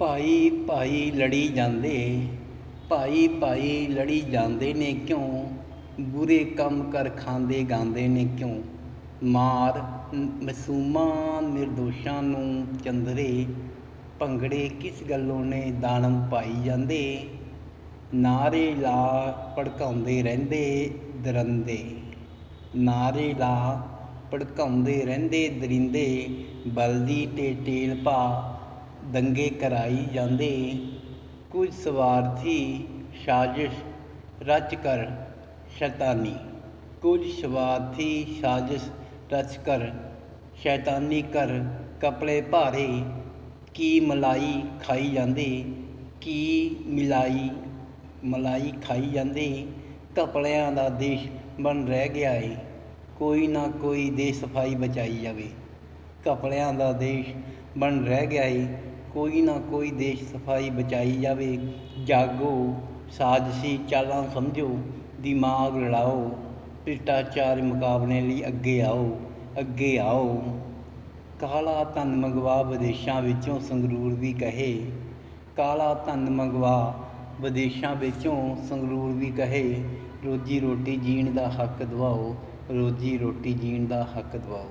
ਭਾਈ ਭਾਈ ਲੜੀ ਜਾਂਦੇ, ਭਾਈ ਭਾਈ ਲੜੀ ਜਾਂਦੇ ਨੇ ਕਿਉਂ? ਬੁਰੇ ਕੰਮ ਕਰ ਖਾਂਦੇ ਗਾਉਂਦੇ ਨੇ ਕਿਉਂ? ਮਾਰ ਮਸੂਮਾਂ ਨਿਰਦੋਸ਼ਾਂ ਨੂੰ ਚੰਦਰੇ, ਭੰਗੜੇ ਕਿਸ ਗੱਲੋਂ ਨੇ ਦਾਨਮ ਪਾਈ ਜਾਂਦੇ? ਨਾਰੇ ਲਾ ਭੜਕਾਉਂਦੇ ਰਹਿੰਦੇ ਦਰਿੰਦੇ, ਨਾਰੇ ਲਾ ਭੜਕਾਉਂਦੇ ਰਹਿੰਦੇ ਦਰਿੰਦੇ, ਬਲਦੀ ਤੇ ਟੇਲ ਪਾ ਦੰਗੇ ਕਰਾਈ ਜਾਂਦੇ ਕੁਝ ਸਵਾਰਥੀ ਸਾਜ਼ਿਸ਼ ਰਚ ਕਰ ਸ਼ੈਤਾਨੀ। ਕੁਝ ਸਵਾਰਥੀ ਸਾਜ਼ਿਸ਼ ਰਚ ਕਰ ਸ਼ੈਤਾਨੀ ਕਰ ਕਪੜੇ ਭਾਰੇ। ਕੀ ਮਲਾਈ ਖਾਈ ਜਾਂਦੇ? ਕੀ ਮਿਲਾਈ, ਮਲਾਈ ਖਾਈ ਜਾਂਦੇ? ਕਪੜਿਆਂ ਦਾ ਦੇਸ਼ ਬਣ ਰਹਿ ਗਿਆ ਏ। ਕੋਈ ਨਾ ਕੋਈ ਦੇ ਸਫ਼ਾਈ ਬਚਾਈ ਜਾਵੇ। ਕਪੜਿਆਂ ਦਾ ਦੇਸ਼ ਬਣ ਰਹਿ ਗਿਆ ਏ। ਕੋਈ ਨਾ ਕੋਈ ਦੇਸ਼ ਸਫ਼ਾਈ ਬਚਾਈ ਜਾਵੇ। ਜਾਗੋ, ਸਾਜ਼ਿਸ਼ੀ ਚਾਲਾਂ ਸਮਝੋ। ਦਿਮਾਗ ਲੜਾਓ। ਭ੍ਰਿਸ਼ਟਾਚਾਰ ਮੁਕਾਬਲੇ ਲਈ ਅੱਗੇ ਆਓ। ਅੱਗੇ ਆਓ। ਕਾਲਾ ਧਨ ਮੰਗਵਾ ਵਿਦੇਸ਼ਾਂ ਵਿੱਚੋਂ ਸੰਗਰੂਰ ਵੀ ਕਹੇ। ਕਾਲਾ ਧਨ ਮੰਗਵਾ ਵਿਦੇਸ਼ਾਂ ਵਿੱਚੋਂ ਸੰਗਰੂਰ ਵੀ ਕਹੇ। ਰੋਜੀ ਰੋਟੀ ਜੀਣ ਦਾ ਹੱਕ ਦਿਵਾਓ। ਰੋਜੀ ਰੋਟੀ ਜੀਣ ਦਾ ਹੱਕ ਦਿਵਾਓ।